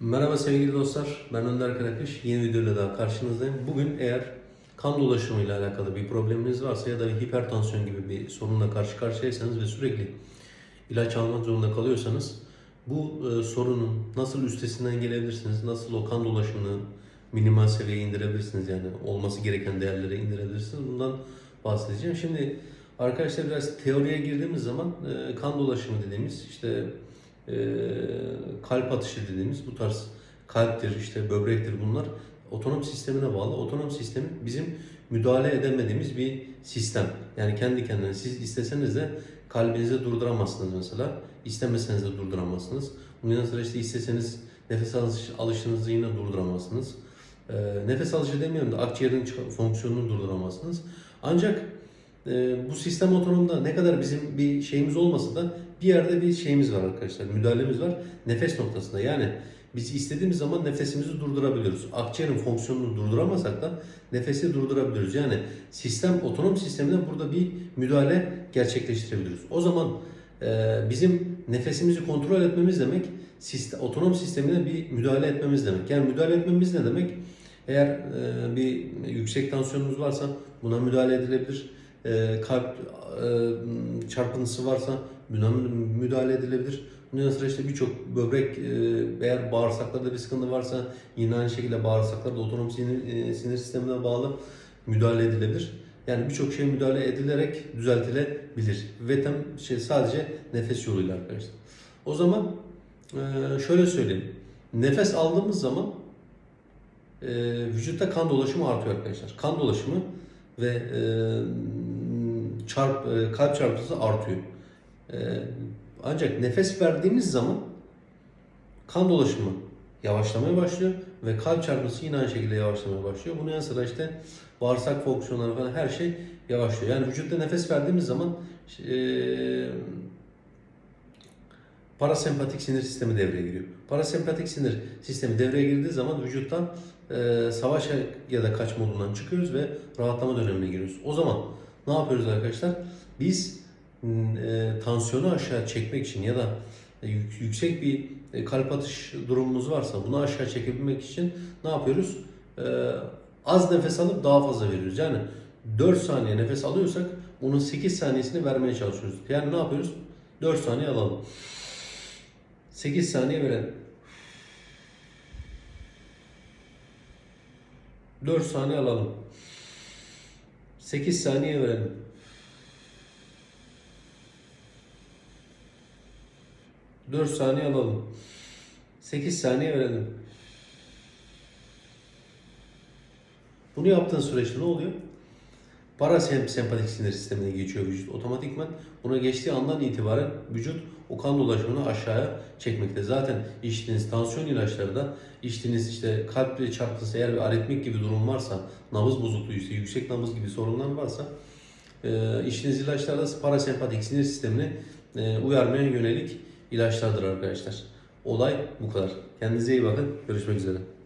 Merhaba sevgili dostlar, ben Önder Karakış. Yeni videoyla daha karşınızdayım. Bugün eğer kan dolaşımıyla alakalı bir probleminiz varsa ya da hipertansiyon gibi bir sorunla karşı karşıyaysanız ve sürekli ilaç almak zorunda kalıyorsanız bu e, sorunun nasıl üstesinden gelebilirsiniz, nasıl o kan dolaşımını minimal seviyeye indirebilirsiniz yani olması gereken değerlere indirebilirsiniz. Bundan bahsedeceğim. Şimdi arkadaşlar biraz teoriye girdiğimiz zaman e, kan dolaşımı dediğimiz işte e, kalp atışı dediğimiz bu tarz kalptir, işte böbrektir bunlar otonom sistemine bağlı. Otonom sistemi bizim müdahale edemediğimiz bir sistem. Yani kendi kendine siz isteseniz de kalbinizi durduramazsınız mesela. İstemeseniz de durduramazsınız. Bunun yanı sıra işte isteseniz nefes alış, alışınızı yine durduramazsınız. E, nefes alışı demiyorum da akciğerin fonksiyonunu durduramazsınız. Ancak bu sistem otonomda ne kadar bizim bir şeyimiz olmasa da bir yerde bir şeyimiz var arkadaşlar. Müdahalemiz var. Nefes noktasında. Yani biz istediğimiz zaman nefesimizi durdurabiliyoruz. Akciğerin fonksiyonunu durduramasak da nefesi durdurabiliyoruz. Yani sistem otonom sistemine burada bir müdahale gerçekleştirebiliyoruz. O zaman e, bizim nefesimizi kontrol etmemiz demek sistem, otonom sistemine bir müdahale etmemiz demek. Yani müdahale etmemiz ne demek? Eğer e, bir yüksek tansiyonumuz varsa buna müdahale edilebilir. E, kalp e, çarpıntısı varsa müdahale edilebilir. Bunun yanı işte birçok böbrek e, eğer bağırsaklarda bir sıkıntı varsa yine aynı şekilde bağırsaklarda otonom sinir, e, sinir sistemine bağlı müdahale edilebilir. Yani birçok şey müdahale edilerek düzeltilebilir. Ve tam şey sadece nefes yoluyla arkadaşlar. O zaman e, şöyle söyleyeyim. Nefes aldığımız zaman e, vücutta kan dolaşımı artıyor arkadaşlar. Kan dolaşımı ve e, çarp e, kalp çarpıntısı artıyor. E, ancak nefes verdiğimiz zaman kan dolaşımı yavaşlamaya başlıyor ve kalp çarpıntısı yine aynı şekilde yavaşlamaya başlıyor. Bunun yanı sıra işte bağırsak fonksiyonları falan her şey yavaşlıyor. Yani vücutta nefes verdiğimiz zaman e, parasempatik sinir sistemi devreye giriyor. Parasempatik sinir sistemi devreye girdiği zaman vücuttan e, savaş ya da kaç modundan çıkıyoruz ve rahatlama dönemine giriyoruz. O zaman ne yapıyoruz arkadaşlar? Biz e, tansiyonu aşağı çekmek için ya da e, yük- yüksek bir e, kalp atış durumumuz varsa bunu aşağı çekebilmek için ne yapıyoruz? E, az nefes alıp daha fazla veriyoruz. Yani 4 saniye nefes alıyorsak onun 8 saniyesini vermeye çalışıyoruz. Yani ne yapıyoruz? 4 saniye alalım. 8 saniye verelim. 4 saniye alalım. 8 saniye verelim. Dört saniye alalım. 8 saniye verelim. Bunu yaptığın süreçte ne oluyor? Parasempatik sinir sistemine geçiyor vücut otomatikman. Buna geçtiği andan itibaren vücut o kan dolaşımını aşağıya çekmekte. Zaten içtiğiniz tansiyon ilaçları da içtiğiniz işte kalp çarpıntısı eğer bir aritmik gibi durum varsa, nabız bozukluğu ise, yüksek nabız gibi sorunlar varsa e, içtiğiniz ilaçlar da parasempatik sinir sistemini e, uyarmaya yönelik ilaçlardır arkadaşlar. Olay bu kadar. Kendinize iyi bakın. Görüşmek üzere.